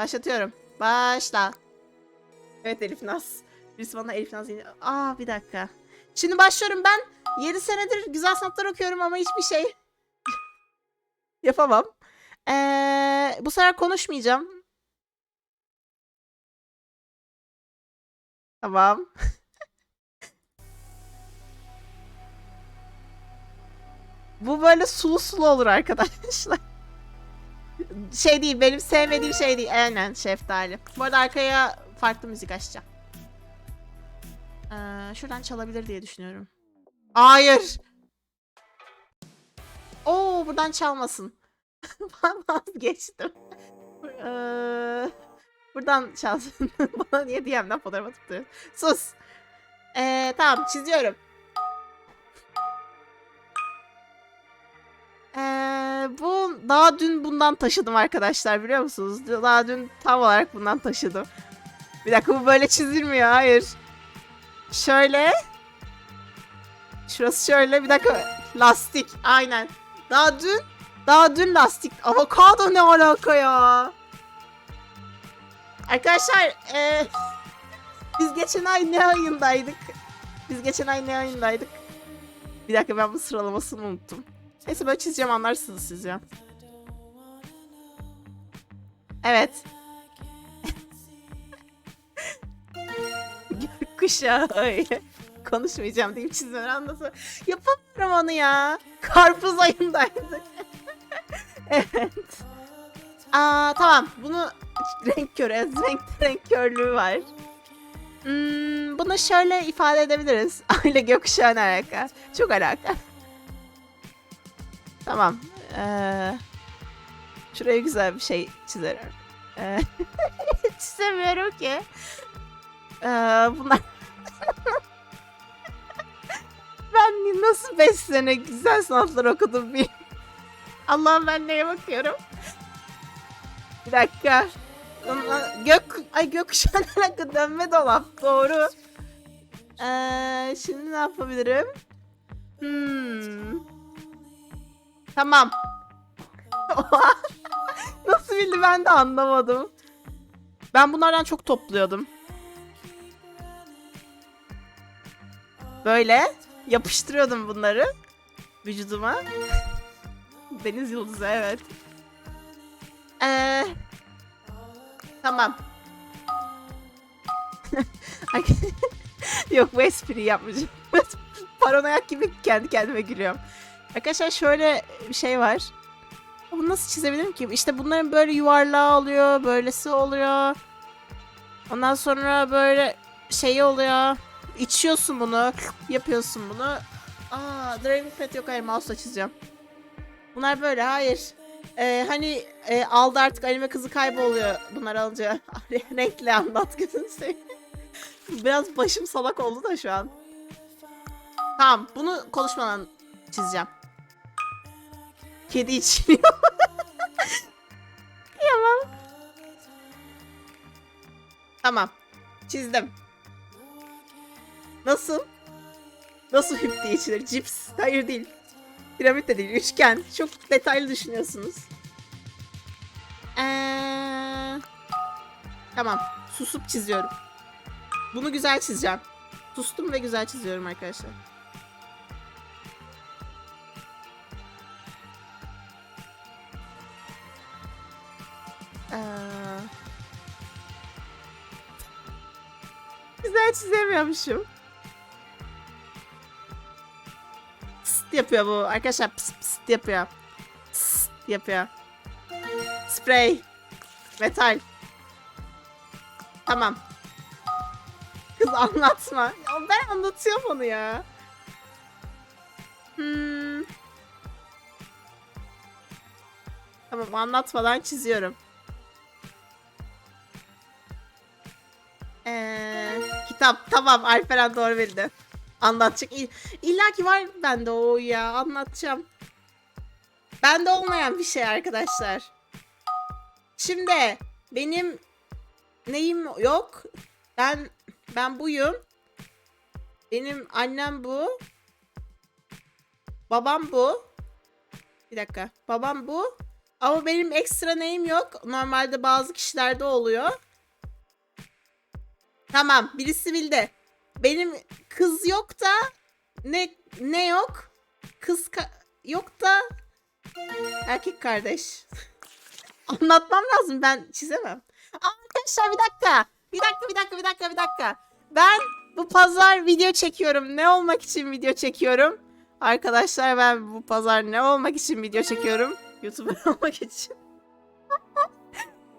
Başlatıyorum. Başla. Evet Elif Naz. Birisi bana Elif Naz yeni... Aa bir dakika. Şimdi başlıyorum ben. 7 senedir güzel sanatlar okuyorum ama hiçbir şey yapamam. Ee, bu sefer konuşmayacağım. Tamam. Bu böyle sulu sulu olur arkadaşlar. Şey değil benim sevmediğim şey değil. Aynen şeftali. Bu arada arkaya farklı müzik açacağım. Ee, şuradan çalabilir diye düşünüyorum. Hayır. Oo buradan çalmasın. Ben vazgeçtim. Ee, buradan çalsın. Bana niye DM'den fotoğraf atıp duruyorsun? Sus. Ee, tamam çiziyorum. Daha dün bundan taşıdım arkadaşlar biliyor musunuz? Daha dün tam olarak bundan taşıdım. Bir dakika bu böyle çizilmiyor hayır. Şöyle. Şurası şöyle bir dakika. Lastik aynen. Daha dün daha dün lastik. Avokado ne alaka ya? Arkadaşlar e, biz geçen ay ne ayındaydık? Biz geçen ay ne ayındaydık? Bir dakika ben bu sıralamasını unuttum. Neyse böyle çizeceğim anlarsınız siz ya. Evet. Gökkuşağı. Konuşmayacağım deyip çizmeleri anlasın. Yapamıyorum onu ya. Karpuz ayındaydık. evet. Aa, tamam. Bunu renk körü, renk, renk körlüğü var. Hmm, bunu şöyle ifade edebiliriz. Aile gökkuşağı ne alaka? Çok alaka. Tamam. Ee, şuraya güzel bir şey çizerim. Ee, çizemiyorum ki. Ee, bunlar... ben nasıl 5 sene güzel sanatlar okudum bir. Allah'ım ben neye bakıyorum? Bir dakika. Gök, ay gökkuşağı ne alaka dönme dolap doğru. Ee, şimdi ne yapabilirim? Hmm. Tamam. Nasıl bildi ben de anlamadım. Ben bunlardan çok topluyordum. Böyle yapıştırıyordum bunları vücuduma. Deniz yıldızı evet. Ee, tamam. Yok bu espriyi yapmayacağım. Paranoyak gibi kendi kendime gülüyorum. Arkadaşlar şöyle bir şey var. Bunu nasıl çizebilirim ki? İşte bunların böyle yuvarlağı oluyor, böylesi oluyor. Ondan sonra böyle şey oluyor. İçiyorsun bunu, yapıyorsun bunu. Aa, Driving Pad yok hayır mouse'la çizeceğim. Bunlar böyle hayır. Ee, hani e, aldı artık anime kızı kayboluyor bunlar alınca. Renkli anlat gözünü seveyim. Biraz başım salak oldu da şu an. Tamam bunu konuşmadan çizeceğim. Kedi içiyor. Kıyamam. Tamam. Çizdim. Nasıl? Nasıl hüp diye içilir? Cips. Hayır değil. Piramit de değil. Üçgen. Çok detaylı düşünüyorsunuz. Ee... Tamam. Susup çiziyorum. Bunu güzel çizeceğim. Sustum ve güzel çiziyorum arkadaşlar. Güzel çizemiyormuşum. Psst yapıyor bu. Arkadaşlar psst psst yapıyor. Psst yapıyor. Sprey. Metal. Tamam. Kız anlatma. Ya ben anlatıyorum onu ya. Hmm. Tamam anlatmadan çiziyorum. Kitap tamam Alperen doğru bildi. Anlatacak. İlla ki var bende o ya anlatacağım. Bende olmayan bir şey arkadaşlar. Şimdi benim neyim yok. Ben ben buyum. Benim annem bu. Babam bu. Bir dakika. Babam bu. Ama benim ekstra neyim yok. Normalde bazı kişilerde oluyor. Tamam birisi bildi. Benim kız yok da ne ne yok? Kız yok da erkek kardeş. Anlatmam lazım ben çizemem. Arkadaşlar bir dakika. Bir dakika bir dakika bir dakika bir dakika. Ben bu pazar video çekiyorum. Ne olmak için video çekiyorum? Arkadaşlar ben bu pazar ne olmak için video çekiyorum? YouTuber olmak için.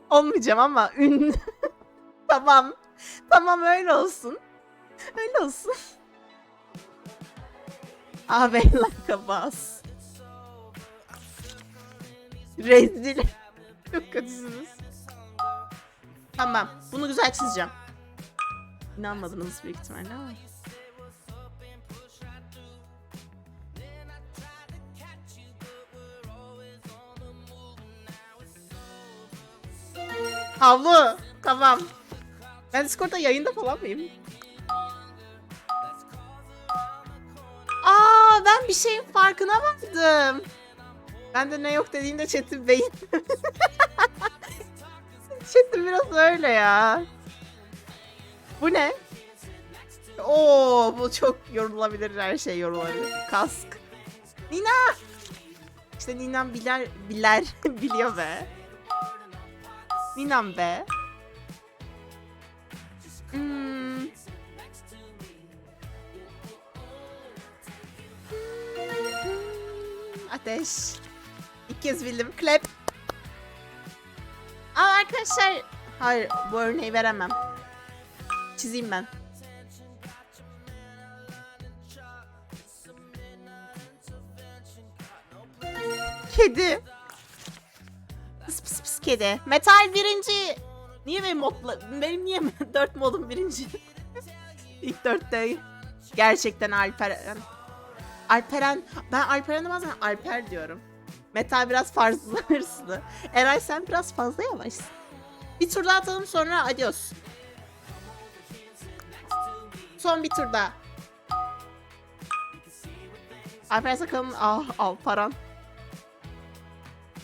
Olmayacağım ama ünlü. tamam. Tamam öyle olsun. Öyle olsun. Abi like bas. Rezil. Çok kötüsünüz. Tamam. Bunu güzel çizeceğim. İnanmadınız büyük ihtimalle ama. Havlu. Tamam. Ben Discord'da yayında falan mıyım? Aa ben bir şeyin farkına vardım. Ben de ne yok dediğinde Çetin Bey'in. Çetin biraz öyle ya. Bu ne? Oo bu çok yorulabilir her şey yorulabilir. Kask. Nina. İşte Ninam biler biler biliyor be. Ninam be. Ateş. İlk kez bildim. Klep. Aa arkadaşlar. Hayır bu örneği veremem. Çizeyim ben. Kedi. Pıs pıs pıs kedi. Metal birinci. Niye benim modla... Benim niye dört modum birinci? İlk dörtte. Gerçekten Alperen. Alperen. Ben Alperen'e bazen Alper diyorum. Metal biraz fazla hırslı. Eray sen biraz fazla yavaşsın. Bir tur daha atalım sonra adios. Son bir tur daha. Alper sakalın ah al paran.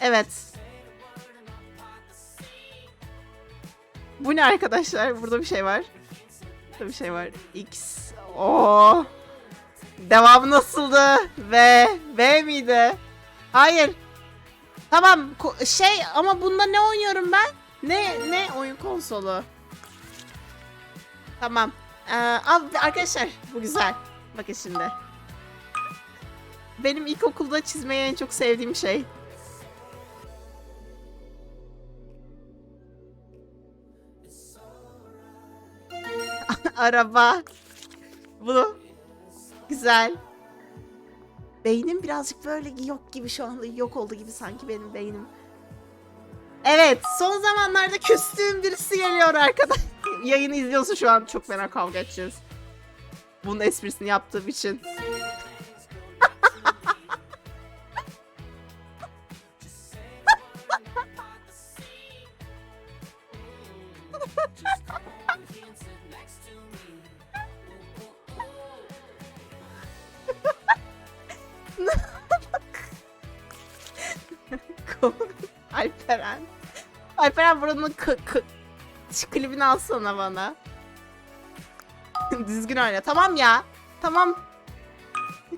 Evet. Bu ne arkadaşlar? Burada bir şey var. Burada bir şey var. X. Oo. Devamı nasıldı? V. V miydi? Hayır. Tamam. Şey ama bunda ne oynuyorum ben? Ne ne oyun konsolu? Tamam. Ee, al arkadaşlar bu güzel. Bakın şimdi. Benim ilkokulda çizmeyi en çok sevdiğim şey. Araba. Bu. Güzel. Beynim birazcık böyle yok gibi şu anda yok oldu gibi sanki benim beynim. Evet son zamanlarda küstüğüm birisi geliyor arkadaş. Yayını izliyorsa şu an çok fena kavga edeceğiz. Bunun esprisini yaptığım için. Alperen. Alperen buranın k- k- şu klibini alsana bana. Düzgün oyna. Tamam ya. Tamam.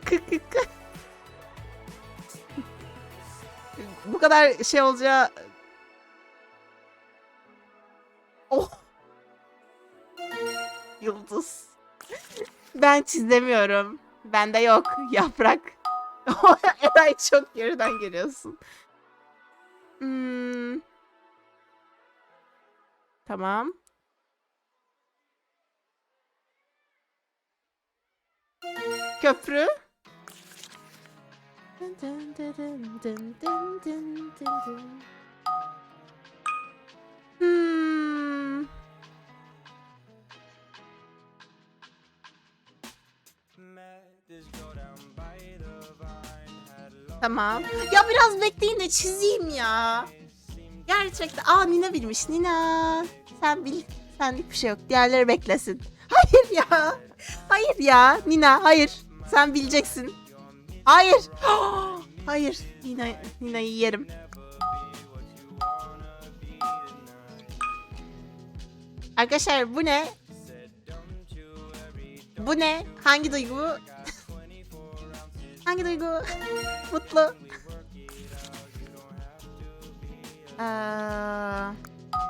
Kı kı kı. Bu kadar şey olacağı... Oh. Yıldız. Ben çizemiyorum. Bende yok. Yaprak. Eray çok geriden geliyorsun. Hmm. Tamam. Köprü. Hmm. Tamam. Ya biraz bekleyin de çizeyim ya. Gerçekten. Aa Nina bilmiş. Nina. Sen bil. Senlik bir şey yok. Diğerleri beklesin. Hayır ya. Hayır ya. Nina hayır. Sen bileceksin. Hayır. Hayır. Nina, Nina'yı yerim. Arkadaşlar bu ne? Bu ne? Hangi duygu? Hangi duygu? Mutlu. Ee,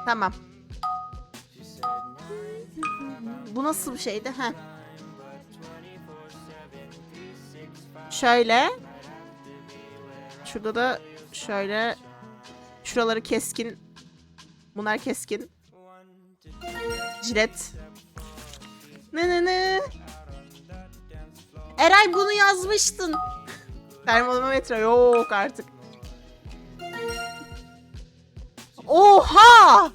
tamam. Bu nasıl bir şeydi? Heh. Şöyle. Şurada da şöyle. Şuraları keskin. Bunlar keskin. Jilet. Ne ne ne? Eray bunu yazmıştın. Termometre yok artık. Oha!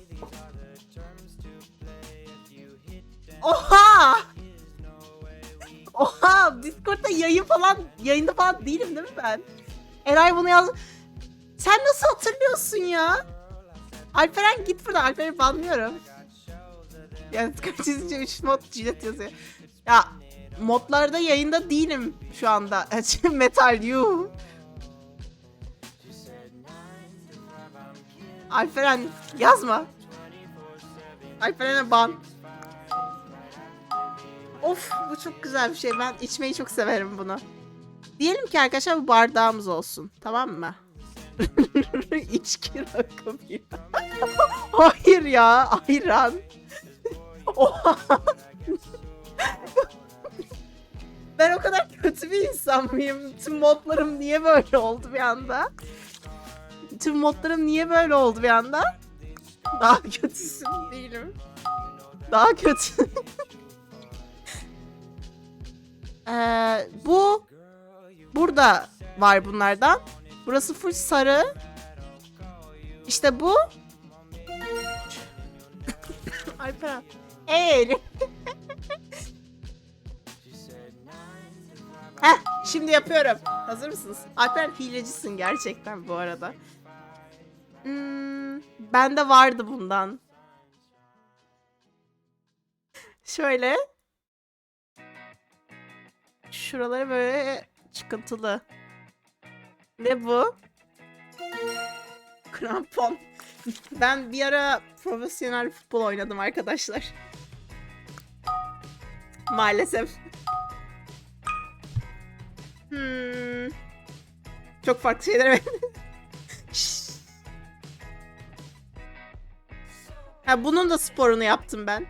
Oha! Oha! Discord'da yayın falan, yayında falan değilim değil mi ben? Eray bunu yaz... Sen nasıl hatırlıyorsun ya? Alperen git buradan. Alperen'i banlıyorum. Yani Discord çizince 3 mod cilet yazıyor. Ya modlarda yayında değilim şu anda. Metal you. Alperen yazma. Alperen'e ban. Of bu çok güzel bir şey. Ben içmeyi çok severim bunu. Diyelim ki arkadaşlar bu bardağımız olsun. Tamam mı? İçki rakı. Hayır ya ayran. Oha. Ben o kadar kötü bir insan mıyım? Tüm modlarım niye böyle oldu bir anda? Tüm modlarım niye böyle oldu bir anda? Daha kötüsün değilim. Daha kötü. Ee, bu burada var bunlardan. Burası full sarı. İşte bu. Alperen. Eğil. Heh, şimdi yapıyorum. Hazır mısınız? Alperen hilecisin gerçekten bu arada. Hmm, bende vardı bundan. Şöyle. Şuraları böyle çıkıntılı. Ne bu? Krampon. Ben bir ara profesyonel futbol oynadım arkadaşlar. Maalesef. Çok farklı şeyler Şşş. ha, bunun da sporunu yaptım ben.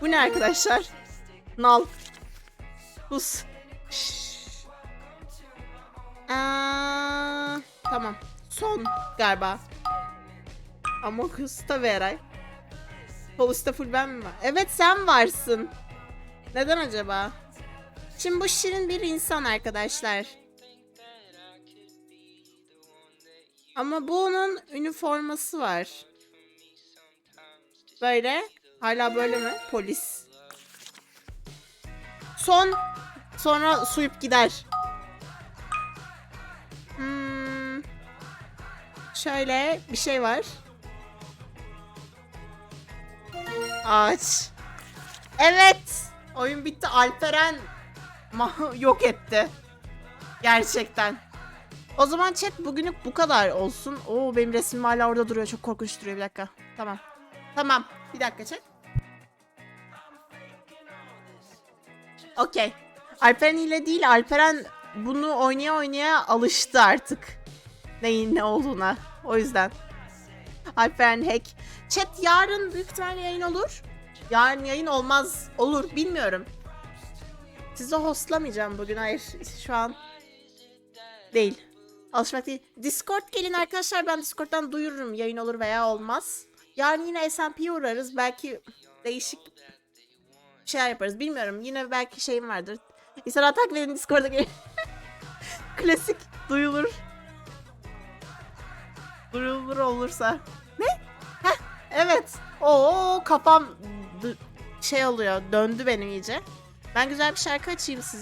Bu ne arkadaşlar? Nal. Şşş. Aa, tamam. Son galiba. Ama Kusta ve Eray. Polis'te full ben mi var? Evet sen varsın. Neden acaba? Şimdi bu şirin bir insan arkadaşlar. Ama bunun üniforması var. Böyle. Hala böyle mi? Polis. Son. Sonra suyup gider. Hmm. Şöyle bir şey var. Ağaç. Evet. Oyun bitti. Alperen yok etti. Gerçekten. O zaman chat bugünlük bu kadar olsun. Oo benim resmim hala orada duruyor. Çok korkunç duruyor. Bir dakika. Tamam. Tamam. Bir dakika chat. Okey. Alperen ile değil. Alperen bunu oynaya oynaya alıştı artık. Neyin ne olduğuna. O yüzden. Alperen hack. Chat yarın büyük ihtimalle yayın olur. Yarın yayın olmaz. Olur. Bilmiyorum. Sizi hostlamayacağım bugün. Hayır. Şu an değil. Alışmak değil. Discord gelin arkadaşlar. Ben Discord'dan duyururum. Yayın olur veya olmaz. Yarın yine SMP'ye uğrarız. Belki değişik şeyler yaparız. Bilmiyorum. Yine belki şeyim vardır. İnsanlar takip edin Discord'a gelin. Klasik duyulur. Duyulur olursa. Ne? Heh, evet. Oo kafam şey oluyor. Döndü benim iyice. Ben güzel bir şarkı açayım size.